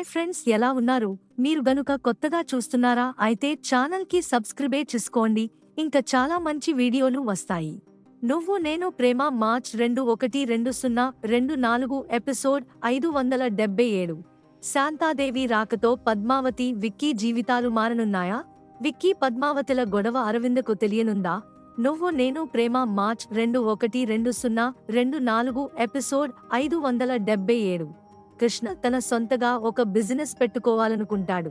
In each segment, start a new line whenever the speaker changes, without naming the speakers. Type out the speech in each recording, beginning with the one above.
Hi friends ఎలా ఉన్నారు? మీరు గనుక కొత్తగా చూస్తున్నారా అయితే ఛానల్కి సబ్స్క్రిబే చేసుకోండి. ఇంకా చాలా మంచి వీడియోలు వస్తాయి. నువ్వు నేను ప్రేమ మార్చ్ రెండు ఒకటి రెండు సున్నా రెండు నాలుగు ఎపిసోడ్ ఐదు వందల డెబ్బై ఏడు. శాంతాదేవి రాకతో పద్మావతి విక్కీ జీవితాలు మారనున్నాయా? విక్కీ పద్మావతిల గొడవ అరవిందకు తెలియనుందా? నువ్వు నేను ప్రేమ మార్చ్ రెండు ఒకటి రెండు సున్నా రెండు నాలుగు ఎపిసోడ్ ఐదు వందల డెబ్బై ఏడు. కృష్ణ తన సొంతగా ఒక బిజినెస్ పెట్టుకోవాలనుకుంటాడు.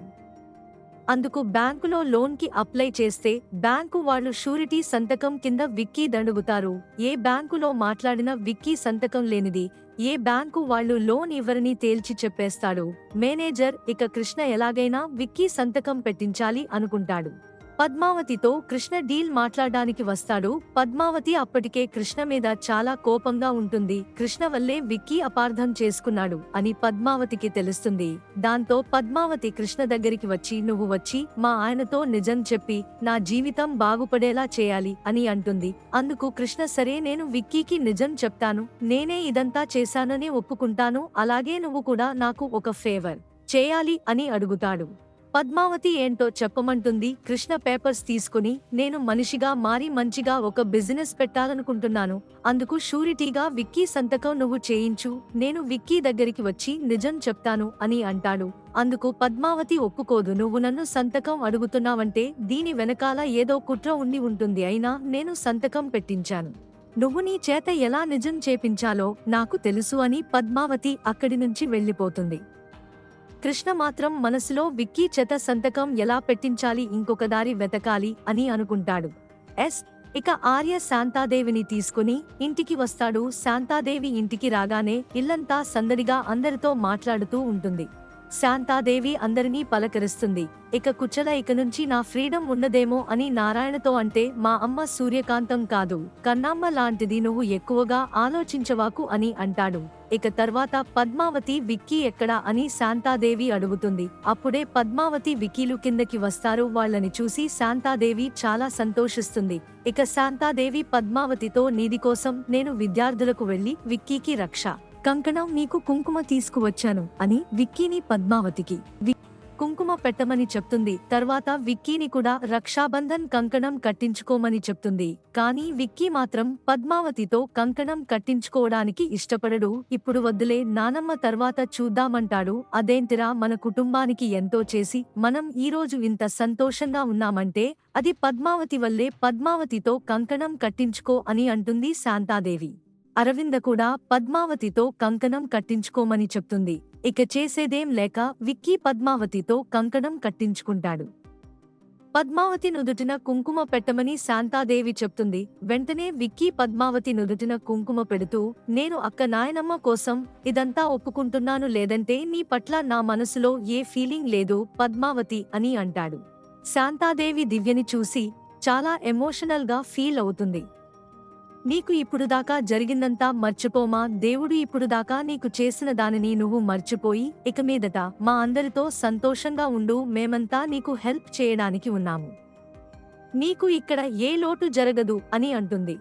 అందుకు బ్యాంకులో లోన్కి అప్లై చేస్తే బ్యాంకు వాళ్ళు షూరిటీ సంతకం కింద విక్కీ దండుగుతారు. ఏ బ్యాంకులో మాట్లాడిన విక్కీ సంతకం లేనిది ఏ బ్యాంకు వాళ్ళు లోన్ ఇవ్వరని తేల్చి చెప్పేస్తాడు. మేనేజర్ ఇక కృష్ణ ఎలాగైనా విక్కీ సంతకం పెట్టించాలి అనుకుంటాడు. పద్మావతితో కృష్ణ డీల్ మాట్లాడడానికి వస్తాడు. పద్మావతి అప్పటికే కృష్ణ మీద చాలా కోపంగా ఉంటుంది. కృష్ణ వల్లే విక్కీ అపార్థం చేసుకున్నాడు అని పద్మావతికి తెలుస్తుంది. దాంతో పద్మావతి కృష్ణ దగ్గరికి వచ్చి నువ్వు వచ్చి మా ఆయనతో నిజం చెప్పి నా జీవితం బాగుపడేలా చేయాలి అని అంటుంది. అందుకు కృష్ణ సరే నేను విక్కీకి నిజం చెప్తాను. నేనే ఇదంతా చేశానని ఒప్పుకుంటాను. అలాగే నువ్వు కూడా నాకు ఒక ఫేవర్ చేయాలి అని అడుగుతాడు. పద్మావతి ఏంటో చెప్పమంటుంది. కృష్ణ పేపర్స్ తీసుకుని నేను మనిషిగా మారి మంచిగా ఒక బిజినెస్ పెట్టాలనుకుంటున్నాను. అందుకు షూరిటీగా విక్కీ సంతకం నువ్వు చేయించు. నేను విక్కీ దగ్గరికి వచ్చి నిజం చెప్తాను అని అంటాడు. అందుకు పద్మావతి ఒప్పుకోదు. నువ్వు నన్ను సంతకం అడుగుతున్నావంటే దీని వెనకాల ఏదో కుట్ర ఉండి ఉంటుంది. అయినా నేను సంతకం పెట్టించాను. నువ్వు నీ చేత ఎలా నిజం చేపించాలో నాకు తెలుసు అని పద్మావతి అక్కడి నుంచి వెళ్ళిపోతుంది. కృష్ణ మాత్రం మనసులో విక్కీ చెత సంతకం ఎలా పెట్టించాలి ఇంకొక దారి వెతకాలి అని అనుకుంటాడు. ఎస్ ఇక ఆర్య శాంతాదేవిని తీసుకుని ఇంటికి వస్తాడు. శాంతాదేవి ఇంటికి రాగానే ఇల్లంతా సందడిగా అందరితో మాట్లాడుతూ ఉంటుంది. శాంతాదేవి అందరినీ పలకరిస్తుంది. ఇక కుచ్చల ఇక నుంచి నా ఫ్రీడమ్ ఉన్నదేమో అని నారాయణతో అంటే మా అమ్మ సూర్యకాంతం కాదు. కన్నమ్మ లాంటిది నువ్వు ఎక్కువగా ఆలోచించవాకు అని అంటాడు. ఇక తర్వాత పద్మావతి విక్కీ ఎక్కడా అని శాంతాదేవి అడుగుతుంది. అప్పుడే పద్మావతి విక్కీలు కిందకి వస్తారు. వాళ్ళని చూసి శాంతాదేవి చాలా సంతోషిస్తుంది. ఇక శాంతాదేవి పద్మావతితో నీది కోసం నేను విద్యార్థులకు వెళ్ళి విక్కీకి రక్ష. కంకణం నీకు కుంకుమ తీసుకువచ్చాను అని విక్కీని పద్మావతికి. కుంకుమ పెట్టమని చెప్తుంది. తర్వాత విక్కీని కూడా రక్షాబంధన్ కంకణం కట్టించుకోమని చెప్తుంది. కానీ విక్కీ మాత్రం పద్మావతితో కంకణం కట్టించుకోవడానికి ఇష్టపడడు. ఇప్పుడు వద్దులే నానమ్మ తర్వాత చూద్దామంటాడు. అదేంటిరా మన కుటుంబానికి ఎంతో చేసి మనం ఈ రోజు ఇంత సంతోషంగా ఉన్నామంటే అది పద్మావతి వల్లే పద్మావతితో కంకణం కట్టించుకో అని అంటుంది శాంతాదేవి. అరవింద కూడా పద్మావతితో కంకణం కట్టించుకోమని చెప్తుంది. ఇక చేసేదేం లేక విక్కీ పద్మావతితో కంకణం కట్టించుకుంటాడు. పద్మావతి నుదుటిన కుంకుమ పెట్టమని శాంతాదేవి చెప్తుంది. వెంటనే విక్కీ పద్మావతి నుదుటిన కుంకుమ పెడుతూ నేను అక్క నాయనమ్మ కోసం ఇదంతా ఒప్పుకుంటున్నాను లేదంటే నీ పట్ల నా మనసులో ఏ ఫీలింగ్ లేదు పద్మావతి అని అంటాడు. శాంతాదేవి దివ్యని చూసి చాలా ఎమోషనల్గా ఫీల్ అవుతుంది. నీకు ఇప్పుడు దాకా జరిగిందంతా మర్చిపోమా? దేవుడు ఇప్పుడు దాకా నీకు చేసిన దానిని నువ్వు మర్చిపోయి ఇక మీదట మా అందరితో సంతోషంగా ఉండు మేమంతా నీకు హెల్ప్ చేయడానికి ఉన్నాము. నీకు ఇక్కడ ఏ లోటు జరగదు అని అంటుంది.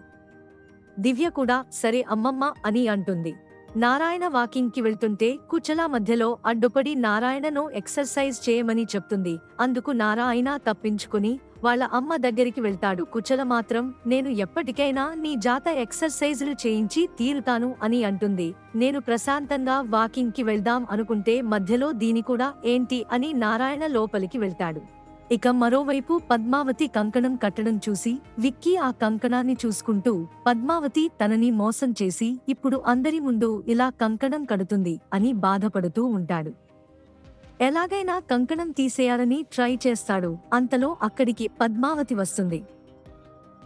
దివ్య కూడా సరే అమ్మమ్మ అని అంటుంది. నారాయణ వాకింగ్కి వెళ్తుంటే కుచల మధ్యలో అడ్డుపడి నారాయణను ఎక్సర్సైజ్ చేయమని చెప్తుంది. అందుకు నారాయణ తప్పించుకుని వాళ్ళ అమ్మ దగ్గరికి వెళ్తాడు. కుచల మాత్రం నేను ఎప్పటికైనా నీ జాత ఎక్సర్సైజులు చేయించి తీరుతాను అని అంటుంది. నేను ప్రశాంతంగా వాకింగ్కి వెళ్దాం అనుకుంటే మధ్యలో దీని కూడా ఏంటి అని నారాయణ లోపలికి వెళ్తాడు. ఇక మరోవైపు పద్మావతి కంకణం కట్టడం చూసి విక్కీ ఆ కంకణాన్ని చూసుకుంటూ పద్మావతి తనని మోసం చేసి ఇప్పుడు అందరి ముందు ఇలా కంకణం కడుతుంది అని బాధపడుతూ ఉంటాడు. ఎలాగైనా కంకణం తీసేయాలని ట్రై చేస్తాడు. అంతలో అక్కడికి పద్మావతి వస్తుంది.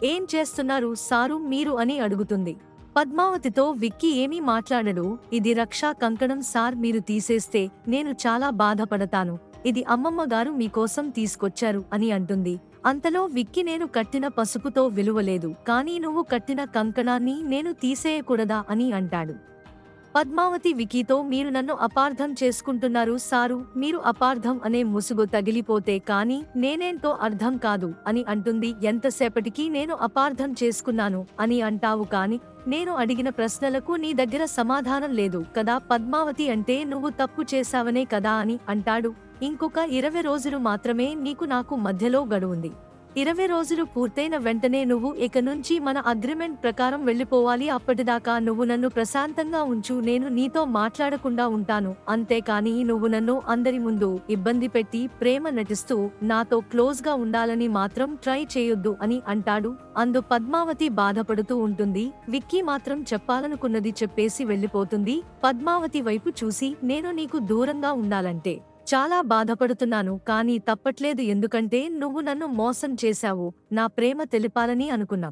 ఏం చేస్తున్నారు సారు? మీరు అని అడుగుతుంది. పద్మావతితో విక్కీ ఏమీ మాట్లాడడు. ఇది రక్షా కంకణం సార్ మీరు తీసేస్తే నేను చాలా బాధపడతాను. ఇది అమ్మమ్మ గారు మీకోసం తీసుకొచ్చారు అని అంటుంది. అంతలో విక్కి నేను కట్టిన పసుపుతో విలువలేదు. కానీ నువ్వు కట్టిన కంకణాన్ని నేను తీసేయకూడదా అని అంటాడు. పద్మావతి వికీతో మీరు నన్ను అపార్థం చేసుకుంటున్నారు సారు. మీరు అపార్థం అనే ముసుగు తగిలిపోతే కానీ నేనేంటో అర్థం కాదు అని అంటుంది. ఎంతసేపటికి నేను అపార్థం చేసుకున్నాను అని అంటావు కాని నేను అడిగిన ప్రశ్నలకు నీ దగ్గర సమాధానం లేదు కదా. పద్మావతి అంటే నువ్వు తప్పు చేశావనే కదా అని అంటాడు. ఇంకొక ఇరవై రోజులు మాత్రమే నీకు నాకు మధ్యలో గడువుంది. ఇరవై రోజులు పూర్తయిన వెంటనే నువ్వు ఇక నుంచి మన అగ్రిమెంట్ ప్రకారం వెళ్ళిపోవాలి. అప్పటిదాకా నువ్వు నన్ను ప్రశాంతంగా ఉంచు. నేను నీతో మాట్లాడకుండా ఉంటాను. అంతేకాని నువ్వు నన్ను అందరి ముందు ఇబ్బంది పెట్టి ప్రేమ నటిస్తూ నాతో క్లోజ్గా ఉండాలని మాత్రం ట్రై చేయొద్దు అని అంటాడు. అందు పద్మావతి బాధపడుతూ ఉంటుంది. విక్కీ మాత్రం చెప్పాలనుకున్నది చెప్పేసి వెళ్ళిపోతుంది. పద్మావతి వైపు చూసి నేను నీకు దూరంగా ఉండాలంటే చాలా బాధపడుతున్నాను కానీ తప్పట్లేదు ఎందుకంటే నువ్వు నన్ను మోసం చేశావు. నా ప్రేమ తెలిపాలని అనుకున్నా.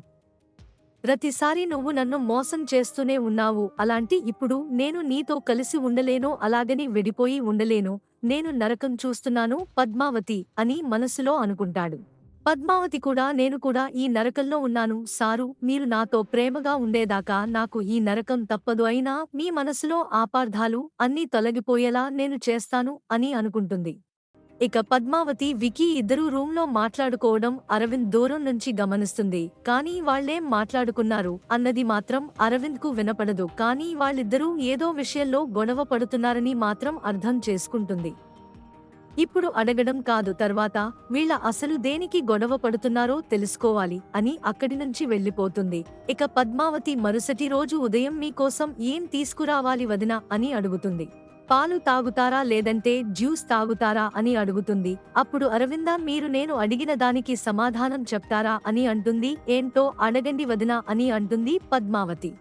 ప్రతిసారి నువ్వు నన్ను మోసం చేస్తూనే ఉన్నావు. అలాంటి ఇప్పుడు నేను నీతో కలిసి ఉండలేను అలాగని విడిపోయి ఉండలేను. నేను నరకం చూస్తున్నాను పద్మావతి అని మనసులో అనుకుంటాడు. పద్మావతి కూడా నేను కూడా ఈ నరకంలో ఉన్నాను. సారు మీరు నాతో ప్రేమగా ఉండేదాకా నాకు ఈ నరకం తప్పదు. అయినా మీ మనసులో ఆపార్థాలు అన్నీ తొలగిపోయేలా నేను చేస్తాను అని అనుకుంటుంది. ఇక పద్మావతి వికీ ఇద్దరూ రూంలో మాట్లాడుకోవడం అరవింద్ దూరం నుంచి గమనిస్తుంది. కానీ వాళ్ళేం మాట్లాడుకున్నారు అన్నది మాత్రం అరవింద్కు వినపడదు. కానీ వాళ్ళిద్దరూ ఏదో విషయంలో గొడవ పడుతున్నారని మాత్రం అర్థం చేసుకుంటుంది. ఇప్పుడు అడగడం కాదు తర్వాత వీళ్ళ అసలు దేనికి గొడవ పడుతున్నారో తెలుసుకోవాలి అని అక్కడి నుంచి వెళ్ళిపోతుంది ఇక పద్మావతి మరుసటి రోజు ఉదయం మీకోసం ఏం తీసుకురావాలి వదినా అని అడుగుతుంది. పాలు తాగుతారా లేదంటే జ్యూస్ తాగుతారా అని అడుగుతుంది. అప్పుడు అరవింద మీరు నేను అడిగిన దానికి సమాధానం చెప్తారా అని అంటుంది. ఏంటో అడగండి వదినా అని అంటుంది పద్మావతి.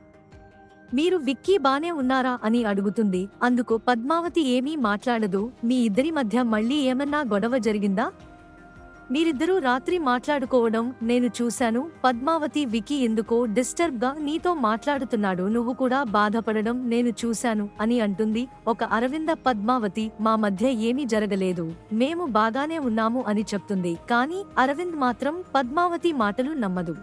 మీరు విక్కీ బానే ఉన్నారా అని అడుగుతుంది. అందుకు పద్మావతి ఏమీ మాట్లాడదు. మీ ఇద్దరి మధ్య మళ్ళీ ఏమన్నా గొడవ జరిగిందా? మీరిద్దరూ రాత్రి మాట్లాడుకోవడం నేను చూశాను. పద్మావతి వికి ఎందుకో డిస్టర్బ్గా నీతో మాట్లాడుతున్నాడు. నువ్వు కూడా బాధపడడం నేను చూశాను అని అంటుంది. ఒక అరవింద పద్మావతి మా మధ్య ఏమీ జరగలేదు. మేము బాగానే ఉన్నాము అని చెప్తుంది. కానీ అరవింద్ మాత్రం పద్మావతి మాటలు నమ్మదు.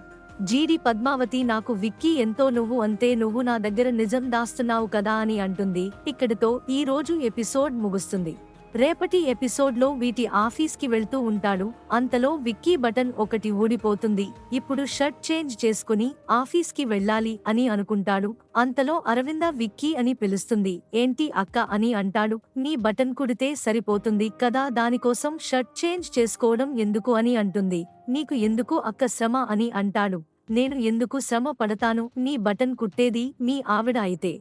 జీడి పద్మావతి నాకు విక్కీ ఎంతో నువ్వు అంతే నువ్వు నా దగ్గర నిజం దాస్తున్నావు కదా అని అంటుంది. ఇక్కడితో ఈ రోజు ఎపిసోడ్ ముగుస్తుంది. రేపటి ఎపిసోడ్లో వీటి ఆఫీస్కి వెళ్తూ ఉంటాడు. అంతలో విక్కీ బటన్ ఒకటి ఊడిపోతుంది. ఇప్పుడు షర్ట్ చేంజ్ చేసుకుని ఆఫీస్కి వెళ్ళాలి అని అనుకుంటాడు. అంతలో అరవింద విక్కీ అని పిలుస్తుంది. ఏంటి అక్క అని అంటాడు. నీ బటన్ కుడితే సరిపోతుంది కదా దానికోసం షర్ట్ చేంజ్ చేసుకోవడం ఎందుకు అని అంటుంది. నీకు ఎందుకు అక్క శ్రమ అని అంటాడు. నేను ఎందుకు శ్రమ పడతాను? నీ బటన్ కుట్టేది మీ ఆవిడ అయితే.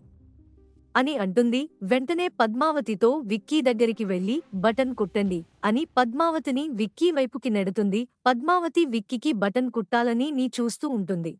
అని అంటుంది. వెంటనే పద్మావతితో విక్కీ దగ్గరికి వెళ్ళి బటన్ కుట్టండి అని పద్మావతిని విక్కీ వైపుకి నెడుతుంది. పద్మావతి విక్కీకి బటన్ కుట్టాలని నీ చూస్తూ ఉంటుంది.